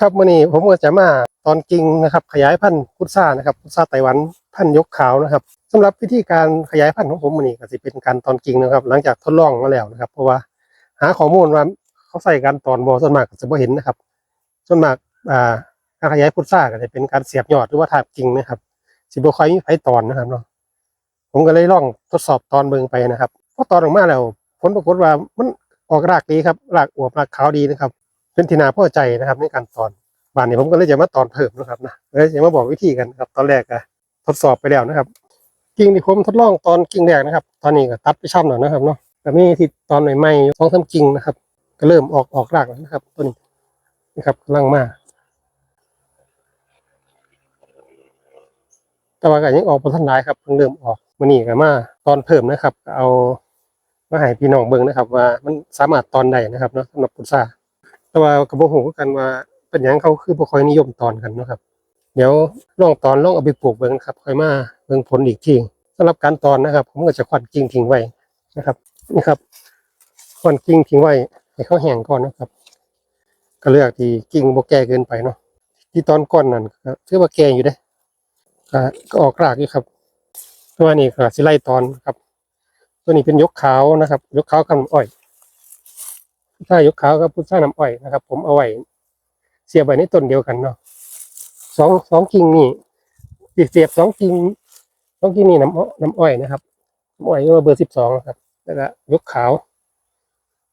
ครับมื่อนี้ผมก็จะมาตอนกิ่งนะครับ ขยายพันธุ์พุทรานะครับพุทราไต้หวันพันธุ์ยกขาวนะครับสำหรับวิธีการขยายพันธุ์ของผมมื่อนี้ก็จะเป็นการตอนกิ่งนะครับ หลังจากทดลองมาแล้วนะครับ เพราะว่าหาข้อมูลว่าเขาใส่การตอนบอส่วนมากจะไม่เห็นนะครับ ส่วนมากอ่าการขยายพุทราก็จะเป็นการเสียบยอดหรือว่าถากกิ่งนะครับสิบค่อยมีไผตอนนะครับเนาะผมก็เลยลองทดสอบตอนเบิงไปนะครับพอตอนออกมาแล้วผลปรากฏว่ามันออกรากดีครับรากอวบรากขาวดีนะครับ เป็นที่นาพ่อใจนะครับในการตอนบ้านนี้ผมก็เลยจะมาตอนเพิ่มนะครับนะเลยจะมาบอกวิธีกันครับ ตอนแรกอะทดสอบไปแล้วนะครับ กิ่งที่ผมทดลองตอนกิ่งแรกนะครับ ตอนนี้ก็ตัดไปช่ำแล้วนะครับเนาะแต่มีที่ตอนใหม่ๆสองสามกิ่งนะครับ ก็เริ่มออกออกรากแล้วนะครับต้นนี้นะครับกำลังมาแต่ว่าก็ยังออกผลทันหลายครับเพิ่งเริ่มออกมันนี่ก็มาตอนเพิ่มนะครับ เอามาให้พี่น้องเบิ่งนะครับ ว่ามันสามารถตอนได้นะครับเนาะสำหรับพุทรา แต่ว่ากับโบหูกันว่าเป็นหยังเขาคือบ่ค่อยนิยมตอนกันเนาะครับ เดี๋ยวลองตอนลองเอาไปปลูกเบิ่งนะครับค่อยมาเบิ่งผลอีกทีสำหรับการตอนนะครับ ผมก็จะควันกิ่งทิ้งไว้นะครับนี่ครับควันกิ่งทิ้งไว้ให้เขาแห้งก่อนนะครับ ก็เลือกที่กิ่งบ่แก่เกินไปเนาะที่ตอนก้อนนั่นก็ถือว่าแก่อยู่เด้ก็ก็ออกรากอยู่ครับตัวนี้ก็สิไล่ตอนครับ ตัวนี้เป็นยกขาวนะครับ ยกขาวกับน้ำอ้อย ถ้ายกขาวกับพุทราน้ำอ้อยนะครับ ผมเอาไว้เสียบไว้ในต้นเดียวกันเนาะสองสองกิ่งนี่เสียบสองกิ่งสองกิ่งนี่น้ำอ้อยน้ำอ้อยนะครับน้ำอ้อยเบอร์สิบสองครับแล้วก็ยกขาว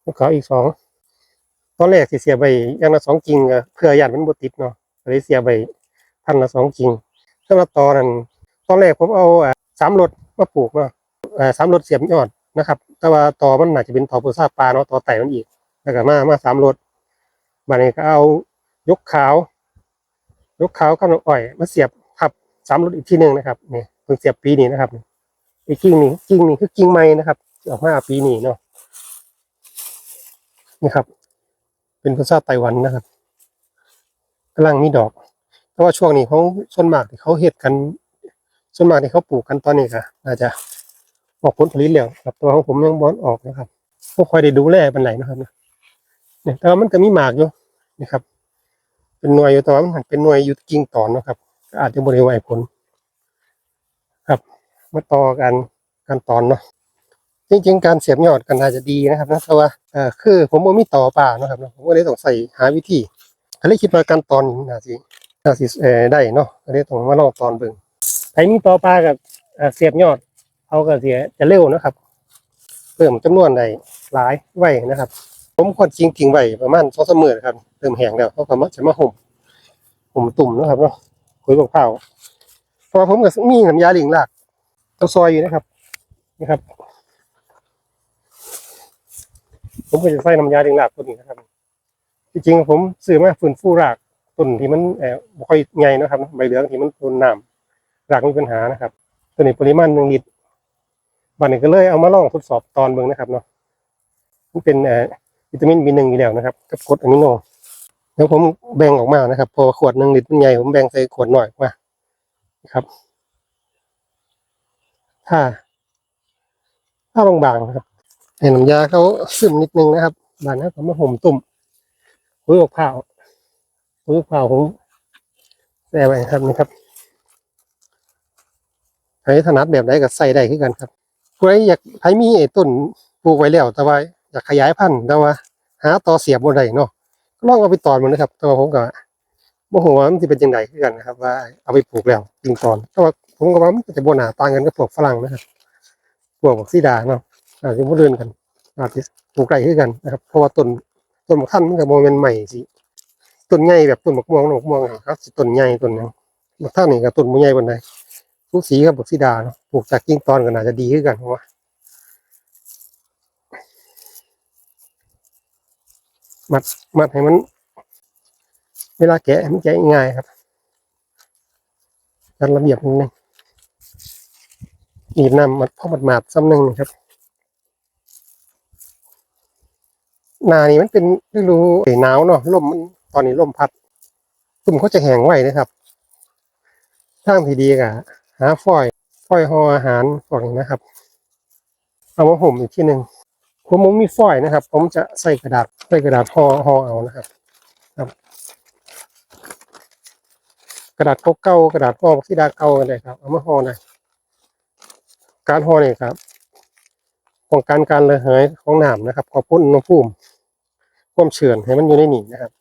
ยกขาวอีกสองตอนแรกสิเสียบไปอย่างละสองกิ่งเพื่อยันมันบติดเนาะเลยเสียบไปพันละสองกิ่งสำหรับตอนนั้นตอนแรกผมเอาสามรถมาปลูกเนาะสามรถเสียบยอดนะครับ แต่ว่าตอมันน่าจจะเป็นตอพุทราปลาเนาะตอไต่มันอีก แล้วก็มามาสามรถบัดนี้ก็เอายกขาว ยกขาวกับน้ำอ้อย มาเสียบทับสามรถอีกที่หนึ่งนะครับนี่เพิ่งเสียบปีนี้นะครับอีกกิ่งนี้กิ่งนี้คือกิ่งไม้นะครับออกมาปีนี้เนาะนี่ครับ เป็นภาษาไต้หวันนะครับกำลังมีดอก แต่ว่าช่วงนี้เขาส่วนมากที่เขาเห็ดกันส่วนมากที่เขาปลูกกันตอนนี้ค่ะอาจจะออกผลผลิตแล้วครับตัวของผมยังบอนออกนะครับก็คอยได้ดูแลเป็นไรนะครับนี่ย เนี่ยแต่ว่ามันก็มีหมากอยู่นะครับ เป็นหน่วยอยู่แต่ว่ามันหันเป็นหน่วยอยู่กิ่งตอนนะครับก็อาจจะบริไหวผล ครับมาต่อกันการตอนเนาะจริงๆ การเสียบยอดกันน่าจะดีนะครับนะแต่ว่าเอ่อคือผมบ่มีต่อป่านะครับผมก็เลยต้องใส่หาวิธีก็เลยคิดว่าการตอนนี่น่าสิน่าสิเอ่อได้เนาะก็เลยต้องมาลองตอนเบิ่งใครมีต่อป่ากับเสียบยอดเขาก็เสียจะเร็วนะครับ เพิ่มจำนวนได้หลายไว้นะครับ ผมควรจริงทิ้งไว้ประมาณสองสามมื้อครับเริ่มแห้งแล้วเขาก็มาจะมาห่มห่มตุ่มนะครับเนาะคุยบักเผาพราะว่าผมก็มีน้ำยาหลิงหลากต้องซอยอยู่นะครับนะครับ ผมก็จะใส่น้ำยาหลิงหลากตัวนี้นะครับจริงๆผมซื้อมาฟื้นฟูรากต้นที่มันเอ่อบ่ค่อยใหญ่นะครับใบเหลืองที่มันโดนน้ำรากมีปัญหานะครับ ตัวนี้ปริมาณหนึ่งลิตรบันนี้ก็เลยเอามาลองทดสอบตอนเบิ่งนะครับเนาะมันเป็นเอ่อ วิตามิน B1 อยู่แล้วนะครับ กับกรดอะมิโนเดี๋ยวผมแบ่งออกมานะครับ พอขวดหนึ่งลิตรมันใหญ่ผมแบ่งใส่ขวดหน่อยมาครับ ถ้า ถ้าบางๆนะครับให้น้ำยาเขาซึมนิดนึงนะครับบานนั้ผมมาห่มตุ่มปุ๋ยอกผ้าปุ๋ยอกผ้าผมแส่ไว้ครับนี่ครับใครถนัดแบบไหนก็ใส่ได้ขึ้นกันครับผู้ใดอยากใครมีไอ้ต้นปลูกไว้แล้วแต่ว่า อยากขยายพันธุ์แต่ว่า หาต่อเสียบบ่ได้เนาะก็ลองเอาไปตอนมันนะครับแต่ว่าผมก็บ่ฮู้ว่ามันสิเป็นจังไดคือกันนะครับ ว่าเอาไปปลูกแล้วจริงตอนแต่ว่าผมก็ว่ามันจะบ่น่าต่างกันกับพวกฝรั่งนะครับพวกบักซีดาเนาะอาจจะบ่เดินกันอาจจะปลูกไกลคือกันนะครับ เพราะว่าต้นต้นมะขันมันก็บ่แม่นใหม่สิต้นใหญ่แบบต้นมะม่วงมะม่วงครับสิต้นใหญ่ต้นนึงมะขันนี่ก็ต้นบ่ใหญ่ปานใดทุกสีกับบักซีดาเนาะปลูกจากกิ่งตอนก็น่าจะดีคือกันเพราะว่า มัดมัดให้มัน เวลาแก้มันแกะง่ายครับจัดระเบียบนิดนึงหนีบนำมัดพ่อมัดหมาดซ้ำหนึ่งนะครับ นานี่มันเป็นฤดูหนาวเนาะลมมันตอนนี้ลมพัดตุ่มเขาจะแห้งไวนะครับทางที่ดีกะหาฟอยฟอยห่ออาหารพวกนี้นะครับ เอามาห่มอีกที่หนึ่ง ผมผมมีฟอยนะครับ ผมจะใส่กระดาษใส่กระดาษห่อห่อเอานะครับครับ กระดาษเก่าๆกระดาษห่อที่ดาเก่ากันเลยครับเอามาห่อหน่อยการห่อเนี่ยครับป้องกันการระเหยของน้ำนะครับขอบคุณอุณหภูมิความเฉื่อนให้มันอยู่ในนี่นะครับ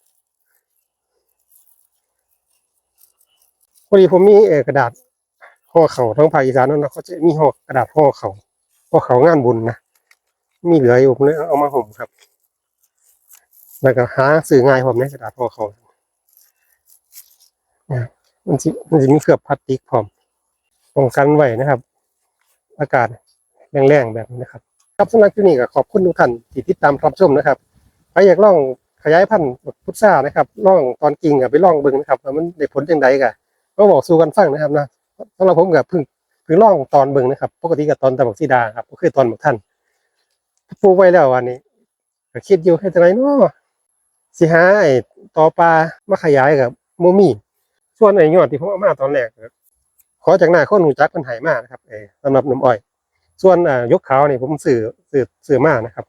พอดีผมมีกระดาษห่อเข่าทั้งภาคอีสานนั่นนะเขาจะมีห่อกระดาษห่อเข่าห่อเขางานบุญนะ มีเหลืออยู่ผมเลยเอามาห่มครับ แล้วก็หาสื่อง่ายผมในกระดาษห่อเขามันจะมันจะมีเคลือบพลาสติกพร้อมป้องกันไว้นะครับ อากาศแรงๆแบบนี้นะครับ ครับสำหรับคลิปนี้ก็ขอบคุณทุกท่านที่ติดตามรับชมนะครับใครอยากลองขยายพันธุ์พุทรานะครับล่องตอนกิ่งกับไปล่องเบิ่งนะครับว่ามันได้ผลยังไงกันก็บอกสู่กันฟังนะครับนะสำหรับผมกับพิ่งพิ่งลองตอนเบิ่งนะครับ ปกติกับตอนตะบักซีดาครับก็คือตอนบักท่าน ปลูกไว้แล้ววันนี้ก็คิดอยู่ให้จังไรเนาะสิหาไอ้ต่อปลามาขยายกับโมมี่ส่วนไอ้ยอดที่ผมเอามาตอนแรกขอจากหน้าคนหูจักคนไห้มากนะครับเออสำหรับน้ำอ้อย ส่วนอ่ายกเขาเนี่ยผมซื้อซื้อซื้อมานะครับ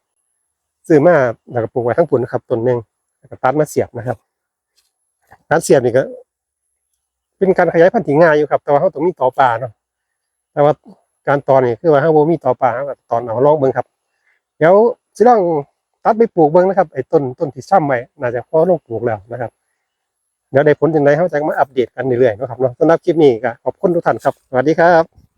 ซื้อมาแล้วก็ปลูกไว้ทั้งผุนนะครับต้นหนึ่งแล้วก็ตัดมาเสียบนะครับการเสียบนี่ก็ เป็นการขยายพันธุ์ที่ง่ายอยู่ครับแต่ว่าเขาต้องมีต่อปลาเนาะแต่ว่าการตอนนี่คือว่าเขาบ่มีต่อปลาเขาก็ตอนเอาลองเบิ่งครับ เดี๋ยวสิลองตัดไปปลูกเบิ้งนะครับไอ้ต้นต้นที่ซ้ำไว้น่าจะพอลงปลูกแล้วนะครับเดี๋ยวได้ผลจังไรเขาจะมาอัปเดตกันเรื่อยๆนะครับเนาะสำหรับคลิปนี้ก็ขอบคุณทุกท่านครับสวัสดีครับ